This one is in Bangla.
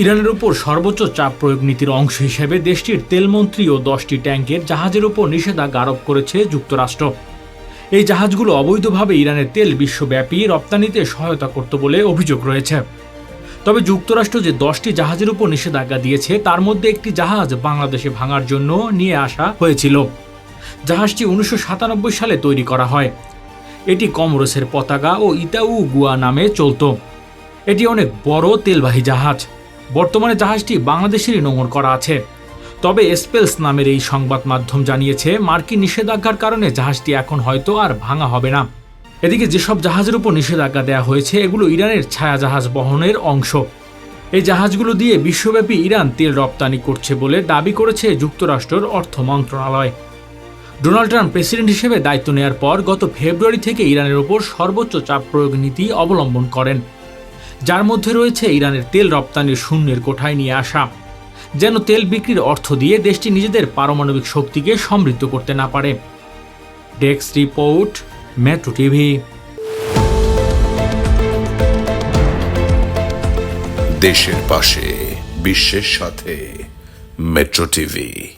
ইরানের উপর সর্বোচ্চ চাপ প্রয়োগ নীতির অংশ হিসেবে দেশটির তেলমন্ত্রী ও দশটি ট্যাঙ্কের জাহাজের উপর নিষেধাজ্ঞা আরোপ করেছে যুক্তরাষ্ট্র। এই জাহাজগুলো অবৈধভাবে ইরানের তেল বিশ্বব্যাপী রপ্তানিতে সহায়তা করত বলে অভিযোগ রয়েছে। তবে যুক্তরাষ্ট্র যে দশটি জাহাজের উপর নিষেধাজ্ঞা দিয়েছে, তার মধ্যে একটি জাহাজ বাংলাদেশে ভাঙার জন্য নিয়ে আসা হয়েছিল। জাহাজটি উনিশশো সাতানব্বই সালে তৈরি করা হয়। এটি কমরসের পতাকা ও ইতাউ গুয়া নামে চলত। এটি অনেক বড় তেলবাহী জাহাজ। বর্তমানে জাহাজটি বাংলাদেশেরই নোঙর করা আছে। তবে স্পেলস নামের এই সংবাদ মাধ্যম জানিয়েছে, মার্কিন নিষেধাজ্ঞার কারণে জাহাজটি এখন হয়তো আর ভাঙা হবে না। এদিকে যেসব জাহাজের উপর নিষেধাজ্ঞা দেওয়া হয়েছে, এগুলো ইরানের ছায়া জাহাজ বহনের অংশ। এই জাহাজগুলো দিয়ে বিশ্বব্যাপী ইরান তেল রপ্তানি করছে বলে দাবি করেছে যুক্তরাষ্ট্রের অর্থ মন্ত্রণালয়। ডোনাল্ড ট্রাম্প প্রেসিডেন্ট হিসেবে দায়িত্ব নেওয়ার পর গত ফেব্রুয়ারি থেকে ইরানের ওপর সর্বোচ্চ চাপ প্রয়োগ নীতি অবলম্বন করেন। যার মধ্যে রয়েছে ইরানের তেল রপ্তানির শূন্যের কোঠায় নিয়ে আসা। যেন তেল বিক্রির অর্থ দিয়ে দেশটি নিজেদের পারমাণবিক শক্তিকে সমৃদ্ধ করতে না পারে। Desk report, metro TV. দেশের পাশে, বিশ্বের সাথে, মেট্রো টিভি।